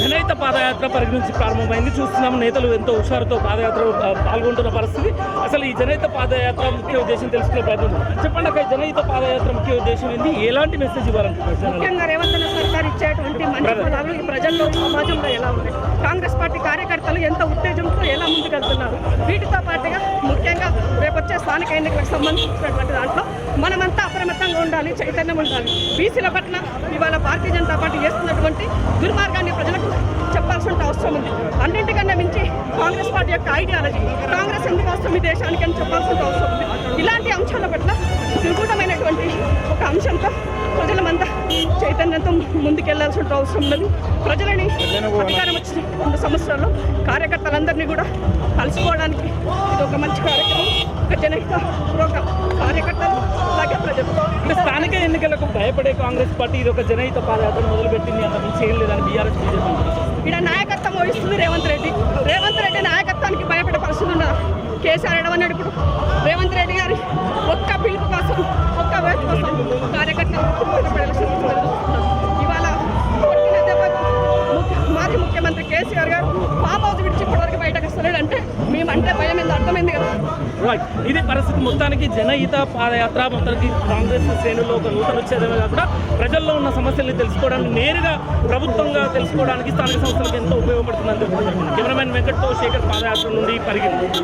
జనహిత పాదయాత్ర పరిగణించి ప్రారంభమైంది. చూస్తున్నాం నేతలు ఎంతో హుషారుతో పాదయాత్ర పాల్గొంటున్న పరిస్థితి. అసలు ఈ జనహిత పాదయాత్ర ముఖ్య ఉద్దేశం తెలుసుకునే ప్రయత్నం చెప్పండి అక్క ఈ జనహిత పాదయాత్ర ముఖ్య ఉద్దేశం ఏంది ఎలాంటి మెసేజ్ ఇవ్వాలనుకుంటున్నారు? ముఖ్యంగా రేవంత్ రెడ్డి సర్కార్ ఇచ్చేటువంటి మంచి ఈ ప్రజల్లో సమాజంలో ఎలా ఉన్నాయి? కాంగ్రెస్ పార్టీ కార్యకర్తలు ఎంత ఉత్తేజంతో స్థానిక ఎన్నికలకు సంబంధించినటువంటి దాంట్లో మనమంతా అప్రమత్తంగా ఉండాలి చైతన్యం ఉండాలి. బీసీల పట్ల ఇవాళ భారతీయ జనతా పార్టీ చేస్తున్నటువంటి దుర్మార్గాన్ని ప్రజలకు చెప్పాల్సిన అవసరం ఉంది. అన్నింటికన్నా మించి కాంగ్రెస్ పార్టీ యొక్క ఐడియాలజీ కాంగ్రెస్ ఎందుకు అవసరం ఈ దేశానికి అని చెప్పాల్సిన అవసరం ఉంది. ఇలాంటి అంశాల పట్ల సుగూఢమైనటువంటి ఒక అంశంతో ప్రజలమంతా చైతన్యంతో ముందుకెళ్ళాల్సిన అవసరం ఉన్నది. ప్రజలని అధికారం వచ్చిన రెండు సంవత్సరాల్లో కార్యకర్తలందరినీ కూడా కలుసుకోవడానికి ఇది ఒక మంచి ఒక జనహిత కార్యకర్తలు అలాగే ప్రజలు. అంటే స్థానిక ఎన్నికలకు భయపడే కాంగ్రెస్ పార్టీ ఇది ఒక జనహిత పాదయాత్ర మొదలుపెట్టింది అంత మించి ఏం లేదని బీఆర్ఎస్ బీజేపీ. ఇక్కడ నాయకత్వం వహిస్తుంది రేవంత్ రెడ్డి. రేవంత్ రెడ్డి నాయకత్వానికి భయపడే పరిస్థితి ఉన్నదా? కేసీఆర్ ఎడవన్నాడు ఇప్పుడు. రేవంత్ రెడ్డి గారి ఒక్క పిలుపు కోసం ఒక్క వేటు కోసం కార్యకర్తలు. ఇవాళ మాజీ ముఖ్యమంత్రి కేసీఆర్ గారు ఫామ్ హౌస్ విడిచి ఇప్పటివరకు బయటకు వస్తలేడంటే మేమంటే భయం ఏందో అర్థమైంది కదా. రైట్ ఇది పరిస్థితి మొత్తానికి జనహిత పాదయాత్ర మొత్తానికి కాంగ్రెస్ శ్రేణుల్లో ఒక నూతన వచ్చేదమే కాకుండా ప్రజల్లో ఉన్న సమస్యల్ని తెలుసుకోవడానికి నేరుగా ప్రభుత్వంగా తెలుసుకోవడానికి స్థానిక సంస్థలకు ఎంతో ఉపయోగపడుతుందని తెలుపుతున్నారు కెమెరామెన్ వెంకట్తో శేఖర్ పాదయాత్ర నుండి పరిగెత్తి